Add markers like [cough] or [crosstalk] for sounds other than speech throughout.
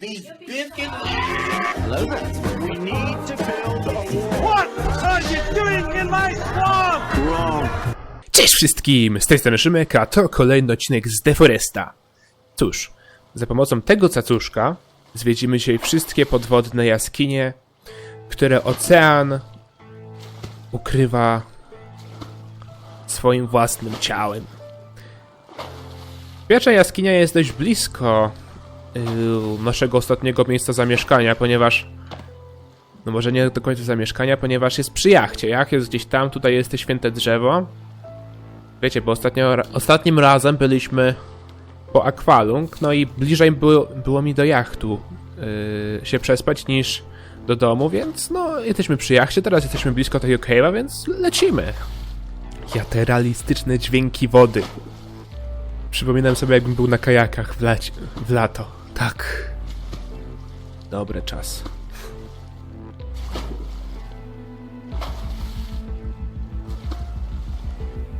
These biscuits. Hello We need to build a wall. What are you doing in my swamp? Wrong. Cześć wszystkim! Z tej strony Szymek, a to kolejny odcinek z Deforesta. Cóż, za pomocą tego cacuszka zwiedzimy dzisiaj wszystkie podwodne jaskinie, które ocean ukrywa swoim własnym ciałem. Pierwsza jaskinia jest dość blisko naszego ostatniego miejsca zamieszkania, ponieważ no może nie do końca zamieszkania, ponieważ jest przy jachcie. Jach jest gdzieś tam, tutaj jest te święte drzewo. Wiecie, bo ostatnio, ostatnim razem byliśmy po Aqualung, no i bliżej było, było mi do jachtu yy, się przespać niż do domu, więc no jesteśmy przy jachcie, teraz jesteśmy blisko tego cave'a, więc lecimy. Ja te realistyczne dźwięki wody. Przypominam sobie jakbym był na kajakach w, lacie, w lato. Tak. Dobry czas.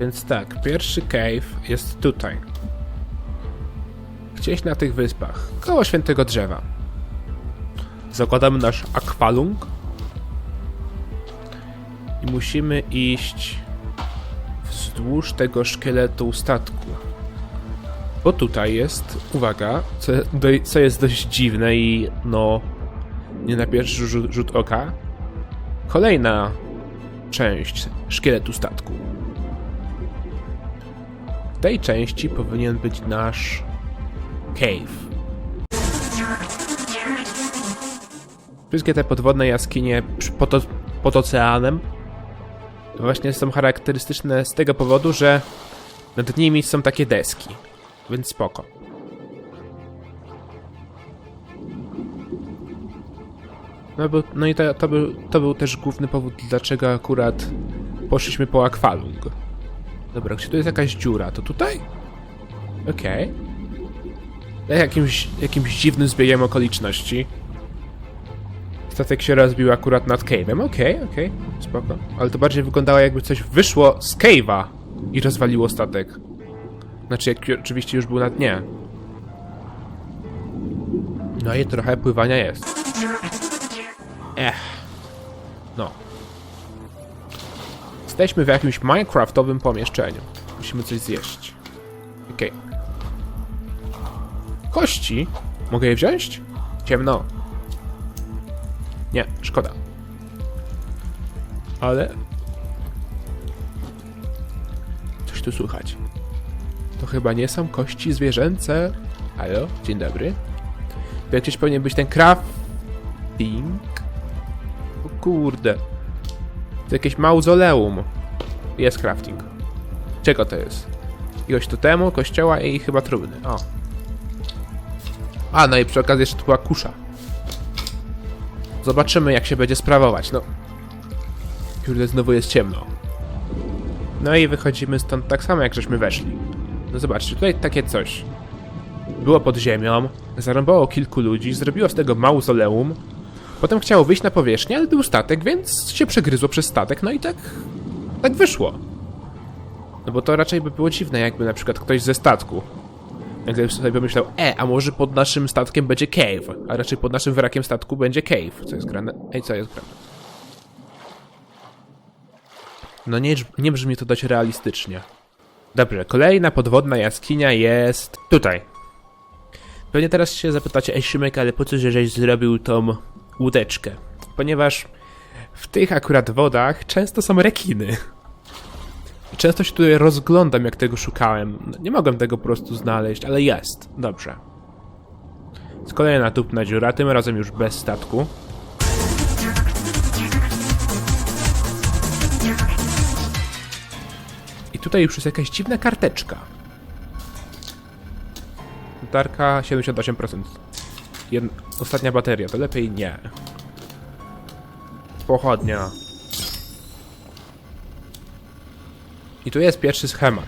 Więc tak, pierwszy cave jest tutaj. Gdzieś na tych wyspach, koło świętego drzewa. Zakładamy nasz akwalung. I musimy iść wzdłuż tego szkieletu statku. Bo tutaj jest, uwaga, co, co jest dość dziwne i no, nie na pierwszy rzut, rzut oka, kolejna część szkieletu statku. W tej części powinien być nasz cave. Wszystkie te podwodne jaskinie pod, pod oceanem właśnie są charakterystyczne z tego powodu, że nad nimi są takie deski, więc spoko. No, bo, no i to, to, był, to był też główny powód, dlaczego akurat poszliśmy po akwalung. Dobra, gdzie tu jest jakaś dziura? To tutaj? Okej. Okay. Jakimś, jakimś dziwnym zbiegiem okoliczności. Statek się rozbił akurat nad cave'em. Okej, okej, spoko. Ale to bardziej wyglądało jakby coś wyszło z cave'a i rozwaliło statek. Znaczy, jak oczywiście już był na dnie. No i trochę pływania jest. Ech. No. Jesteśmy w jakimś minecraftowym pomieszczeniu. Musimy coś zjeść. Okej. Kości? Mogę je wziąć? Ciemno. Nie, szkoda. Ale... Coś tu słychać. To chyba nie są kości zwierzęce. Halo, dzień dobry. Tu jakiś powinien być ten crafting. O kurde. To jakieś mauzoleum. Jest crafting. Czego to jest? Jakiegoś totemu, kościoła i chyba trumny. O. A, no i przy okazji jeszcze tu była kusza. Zobaczymy, jak się będzie sprawować, no. Kurde, znowu jest ciemno. No i wychodzimy stąd tak samo, jak żeśmy weszli. No zobaczcie, tutaj takie coś. Było pod ziemią, zarąbało kilku ludzi, zrobiło z tego mauzoleum, Potem chciało wyjść na powierzchnię, ale był statek, więc się przegryzło przez statek, no i tak. tak wyszło. No bo to raczej by było dziwne, jakby na przykład ktoś ze statku. Nagle sobie pomyślał, e, a może pod naszym statkiem będzie cave, a raczej pod naszym wrakiem statku będzie cave. Co jest grane? Ej, co jest grane? No nie, nie brzmi to dość realistycznie. Dobrze, kolejna podwodna jaskinia jest tutaj. Pewnie teraz się zapytacie, ej Szymek, ale po co, żeś zrobił tą łódeczkę? Ponieważ w tych akurat wodach często są rekiny. Często się tutaj rozglądam, jak tego szukałem. Nie mogłem tego po prostu znaleźć, ale jest. Dobrze. Z kolejna tupna dziura, tym razem już bez statku. Tutaj już jest jakaś dziwna karteczka. Latarka 78%. Jed... Ostatnia bateria, to lepiej nie. Pochodnia. I tu jest pierwszy schemat.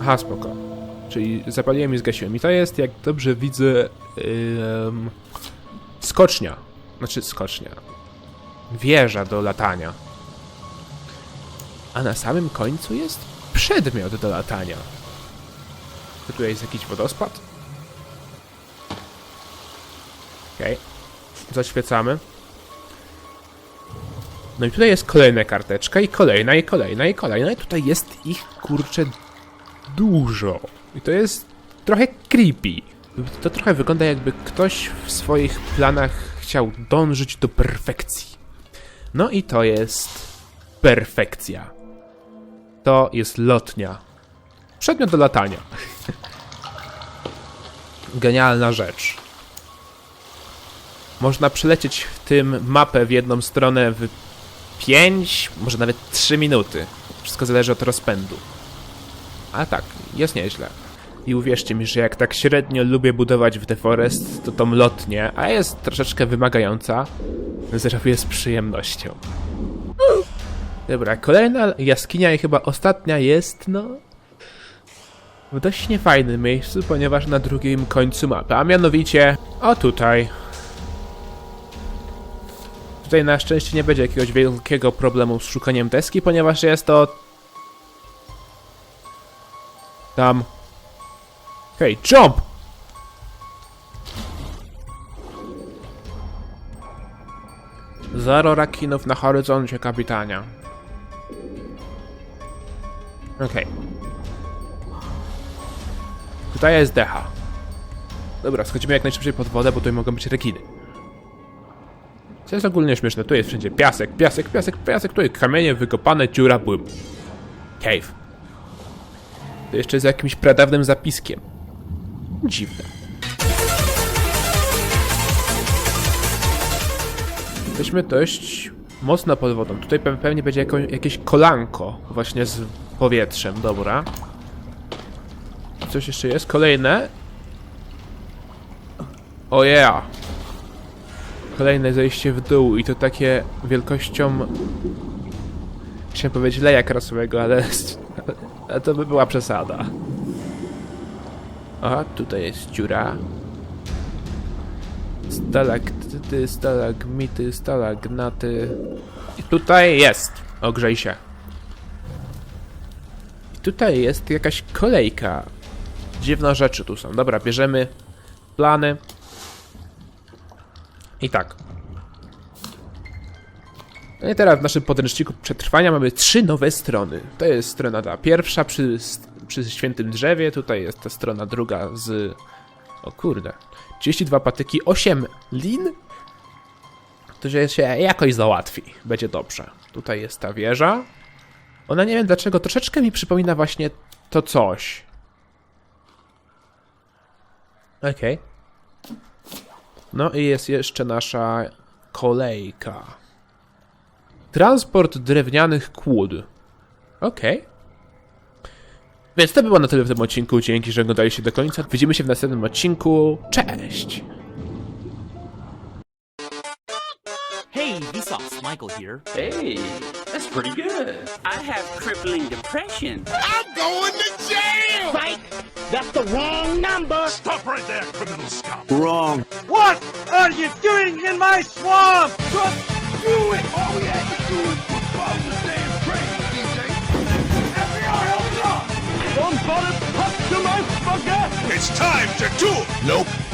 Aha, spoko. Czyli zapaliłem i zgasiłem. I to jest, jak dobrze widzę, ym, skocznia. Znaczy skocznia. Wieża do latania. A na samym końcu jest przedmiot do latania. Czy tu jest jakiś wodospad? Okej. Zaświecamy. No i tutaj jest kolejna karteczka i kolejna i kolejna i kolejna i tutaj jest ich kurczę dużo. I to jest trochę creepy. To trochę wygląda jakby ktoś w swoich planach chciał dążyć do perfekcji. No i to jest perfekcja. To jest lotnia. Przedmiot do latania. [laughs] Genialna rzecz. Można przelecieć w tym mapę w jedną stronę w 5, może nawet 3 minuty. Wszystko zależy od rozpędu. A tak, jest nieźle. I uwierzcie mi, że jak tak średnio lubię budować w The Forest, to tą lotnię, a jest troszeczkę wymagająca, zrobię z przyjemnością. Dobra, kolejna jaskinia i chyba ostatnia jest, no... W dość niefajnym miejscu, ponieważ na drugim końcu mapy, a mianowicie... O tutaj. Tutaj na szczęście nie będzie jakiegoś wielkiego problemu z szukaniem deski, ponieważ jest to... Tam. Hej, jump! Zero rakinów na horyzoncie, kapitania. Okej. Tutaj jest decha. Dobra, schodzimy jak najszybciej pod wodę, bo tutaj mogą być rekiny. Co jest ogólnie śmieszne, tu jest wszędzie piasek, piasek, piasek, piasek, tu jest kamienie wykopane, dziura, błym. Cave. To jeszcze z jakimś pradawnym zapiskiem. Dziwne. Jesteśmy dość mocno pod wodą. Tutaj pe- pewnie będzie jakieś kolanko właśnie z powietrzem, dobra. Coś jeszcze jest? Kolejne. O yeah. Kolejne zejście w dół i to takie wielkością... Chciałem powiedzieć leja krasowego, ale... [laughs] ale to by była przesada. Aha, tutaj jest dziura. Stalaktyty, stalagmity, stalagnaty. I tutaj jest. Ogrzej się. Tutaj jest jakaś kolejka. Dziwne rzeczy tu są. Dobra, bierzemy plany. I tak. No i teraz w naszym podręczniku przetrwania mamy trzy nowe strony. To jest strona ta pierwsza przy, przy świętym drzewie, tutaj jest ta strona druga z... O kurde. 32 patyki, 8 lin? To się jakoś załatwi. Będzie dobrze. Tutaj jest ta wieża. Ona nie wiem dlaczego, troszeczkę mi przypomina właśnie to coś. Okej. No i jest jeszcze nasza kolejka. Transport drewnianych kłód. Okej. Więc to było na tyle w tym odcinku. Dzięki, że oglądaliście do końca. Widzimy się w następnym odcinku. Cześć! Hey, Vsauce, Michael here. Hey, that's pretty good. I have crippling depression. I'm going to jail! Psych! That's the wrong number! Stop right there, criminal scum! Wrong. What are you doing in my swamp? Just do it! All we had to do was put on the damn train, DJ! FBI, hold on! Somebody pop to my spaghetti! It's time to duel! Nope.